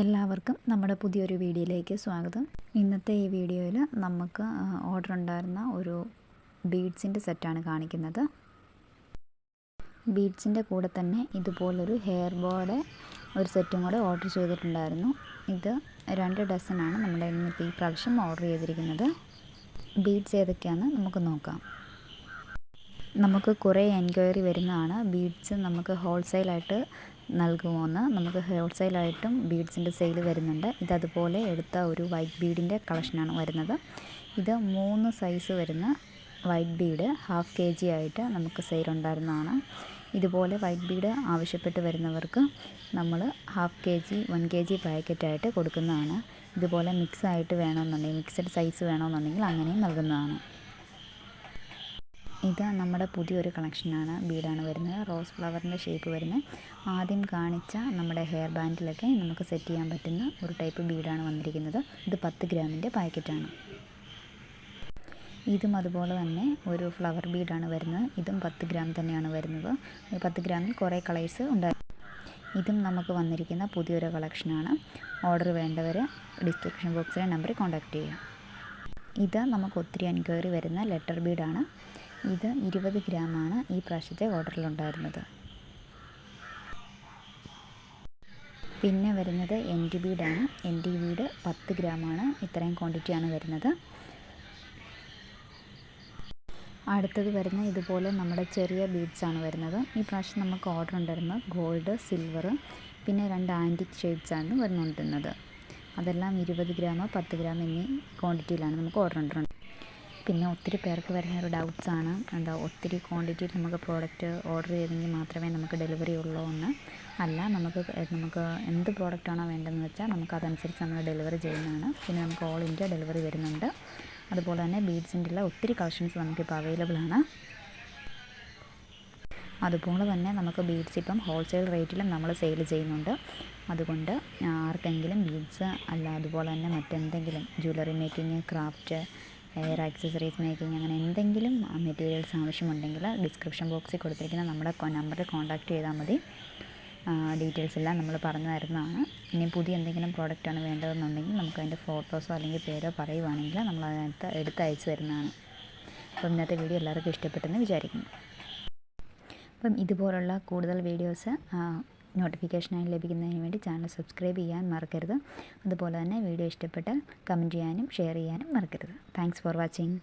എല്ലാവർക്കും നമ്മുടെ പുതിയൊരു വീഡിയോയിലേക്ക് സ്വാഗതം. ഇന്നത്തെ ഈ വീഡിയോയിൽ നമുക്ക് ഓർഡർ ഉണ്ടായിരുന്ന ഒരു ബീഡ്സിന്റെ സെറ്റാണ് കാണിക്കുന്നത്. ബീഡ്സിന്റെ കൂടെ തന്നെ ഇതുപോലൊരു ഹെയർ ബോയുടെ ഒരു സെറ്റും കൂടെ ഓർഡർ ചെയ്തിട്ടുണ്ടായിരുന്നു. ഇത് രണ്ട് ഡസനാണ് നമ്മുടെ ഇന്നിപ്പോൾ ഈ പ്രാവശ്യം ഓർഡർ ചെയ്തിരിക്കുന്നത്. ബീഡ്സ് ഏതൊക്കെയാണെന്ന് നമുക്ക് നോക്കാം. നമുക്ക് കുറേ എൻക്വയറി വരുന്നതാണ്. ബീഡ്സ് നമുക്ക് ഹോൾസെയിലായിട്ട് നൽകുമോയെന്ന് നമുക്ക് ഹോൾസെയിലായിട്ടും ബീഡ്സിന്റെ സെയിൽ വരുന്നുണ്ട്. ഇതതുപോലെ എടുത്ത ഒരു വൈറ്റ് ബീഡിന്റെ കളക്ഷനാണ് വരുന്നത്. ഇത് മൂന്ന് സൈസ് വരുന്ന white bead half K G ആയിട്ട് നമുക്ക് സെയിൽ ഉണ്ടായിരുന്നതാണ്. ഇതുപോലെ വൈറ്റ് ബീഡ് ആവശ്യപ്പെട്ട് വരുന്നവർക്ക് നമ്മൾ half K G one K G പാക്കറ്റായിട്ട് കൊടുക്കുന്നതാണ്. ഇതുപോലെ മിക്സ് ആയിട്ട് വേണമെന്നുണ്ടെങ്കിൽ മിക്സഡ് സൈസ് വേണമെന്നുണ്ടെങ്കിൽ അങ്ങനെയും നൽകുന്നതാണ്. ഇത് നമ്മുടെ പുതിയൊരു കളക്ഷനാണ് ബീഡാണ് വരുന്നത്. റോസ് ഫ്ലവറിന്റെ ഷേപ്പ് വരുന്നത്. ആദ്യം കാണിച്ച നമ്മുടെ ഹെയർ ബാൻഡിലൊക്കെ നമുക്ക് സെറ്റ് ചെയ്യാൻ പറ്റുന്ന ഒരു ടൈപ്പ് ബീഡാണ് വന്നിരിക്കുന്നത്. ഇത് പത്ത് ഗ്രാമിന്റെ പാക്കറ്റാണ് ഇതും അതുപോലെ തന്നെ ഒരു ഫ്ലവർ ബീഡാണ് വരുന്നത്. ഇതും പത്ത് ഗ്രാം തന്നെയാണ് വരുന്നത്. പത്ത് ഗ്രാമിൽ കുറേ കളേഴ്സ് ഉണ്ടായിരുന്നു ഇതും നമുക്ക് വന്നിരിക്കുന്ന പുതിയൊരു കളക്ഷനാണ് ഓർഡർ വേണ്ടവർ ഡിസ്ക്രിപ്ഷൻ ബോക്സിലെ നമ്പറിൽ കോൺടാക്റ്റ് ചെയ്യുക ഇത് നമുക്ക് ഒത്തിരി എൻക്വയറി വരുന്ന ലെറ്റർ ബീഡാണ് ഇത് ഇരുപത് ഗ്രാമാണ് ഈ പ്രാവശ്യത്തെ ഓർഡറിലുണ്ടായിരുന്നത്. പിന്നെ വരുന്നത് എൻ ഡി ബീഡാണ് എൻ ഡി ബീഡ് പത്ത് ഗ്രാമാണ്. ഇത്രയും ക്വാണ്ടിറ്റിയാണ് വരുന്നത്. അടുത്തത് വരുന്ന ഇതുപോലെ നമ്മുടെ ചെറിയ ബീഡ്സാണ് വരുന്നത്. ഈ പ്രാവശ്യം നമുക്ക് ഓർഡർ ഉണ്ടായിരുന്നത് ഗോൾഡ് സിൽവർ പിന്നെ രണ്ട് ആന്റിക് ഷെയ്ഡ്സാണ് വരുന്നുണ്ടിരുന്നത് അതെല്ലാം ഇരുപത് ഗ്രാം പത്ത് ഗ്രാം എന്നീ ക്വാണ്ടിറ്റിയിലാണ് നമുക്ക് ഓർഡർ ഉണ്ടായിരുന്നത്. പിന്നെ ഒത്തിരി പേർക്ക് വരുന്ന ഒരു ഡൗട്ട്സാണ് എന്താ ഒത്തിരി ക്വാണ്ടിറ്റിയിൽ നമുക്ക് പ്രോഡക്റ്റ് ഓർഡർ ചെയ്തെങ്കിൽ മാത്രമേ നമുക്ക് ഡെലിവറി ഉള്ളൂ എന്ന്. അല്ല നമുക്ക് നമുക്ക് എന്ത് പ്രോഡക്റ്റാണോ വേണ്ടതെന്ന് വെച്ചാൽ നമുക്ക് അതനുസരിച്ച് നമ്മൾ ഡെലിവറി ചെയ്യുന്നതാണ്. പിന്നെ നമുക്ക് ഓൾ ഇന്ത്യ ഡെലിവറി വരുന്നുണ്ട്. അതുപോലെ തന്നെ ബീഡ്സിന്റെ ഉള്ള ഒത്തിരി കളക്ഷൻസ് നമുക്കിപ്പോൾ അവൈലബിൾ ആണ്. അതുപോലെ തന്നെ നമുക്ക് ബീഡ്സ് ഇപ്പം ഹോൾസെയിൽ റേറ്റിലും നമ്മൾ സെയിൽ ചെയ്യുന്നുണ്ട്. അതുകൊണ്ട് ആർക്കെങ്കിലും ബീഡ്സ് അല്ല അതുപോലെ തന്നെ മറ്റെന്തെങ്കിലും jewellery making craft hair accessories making അങ്ങനെ എന്തെങ്കിലും മെറ്റീരിയൽസ് ആവശ്യമുണ്ടെങ്കിൽ ഡിസ്ക്രിപ്ഷൻ ബോക്സിൽ കൊടുത്തിരിക്കുന്ന നമ്മുടെ നമ്പറിൽ കോൺടാക്റ്റ് ചെയ്താൽ മതി. ഡീറ്റെയിൽസ് എല്ലാം നമ്മൾ പറഞ്ഞു തരുന്നതാണ്. ഇനി പുതിയ എന്തെങ്കിലും പ്രോഡക്റ്റാണ് വേണ്ടതെന്നുണ്ടെങ്കിൽ നമുക്ക് അതിന്റെ ഫോട്ടോസോ അല്ലെങ്കിൽ പേരോ പറയുവാണെങ്കിൽ നമ്മൾ അതിനകത്ത് എടുത്ത് അയച്ചു തരുന്നതാണ്. അപ്പം ഇന്നത്തെ വീഡിയോ എല്ലാവർക്കും ഇഷ്ടപ്പെട്ടെന്ന് വിചാരിക്കുന്നു. അപ്പം ഇതുപോലുള്ള കൂടുതൽ വീഡിയോസ് നോട്ടിഫിക്കേഷനായി ലഭിക്കുന്നതിന് വേണ്ടി ചാനൽ സബ്സ്ക്രൈബ് ചെയ്യാൻ മറക്കരുത്. അതുപോലെ തന്നെ വീഡിയോ ഇഷ്ടപ്പെട്ടാൽ കമന്റ് ചെയ്യാനും ഷെയർ ചെയ്യാനും മറക്കരുത്. Thanks for watching.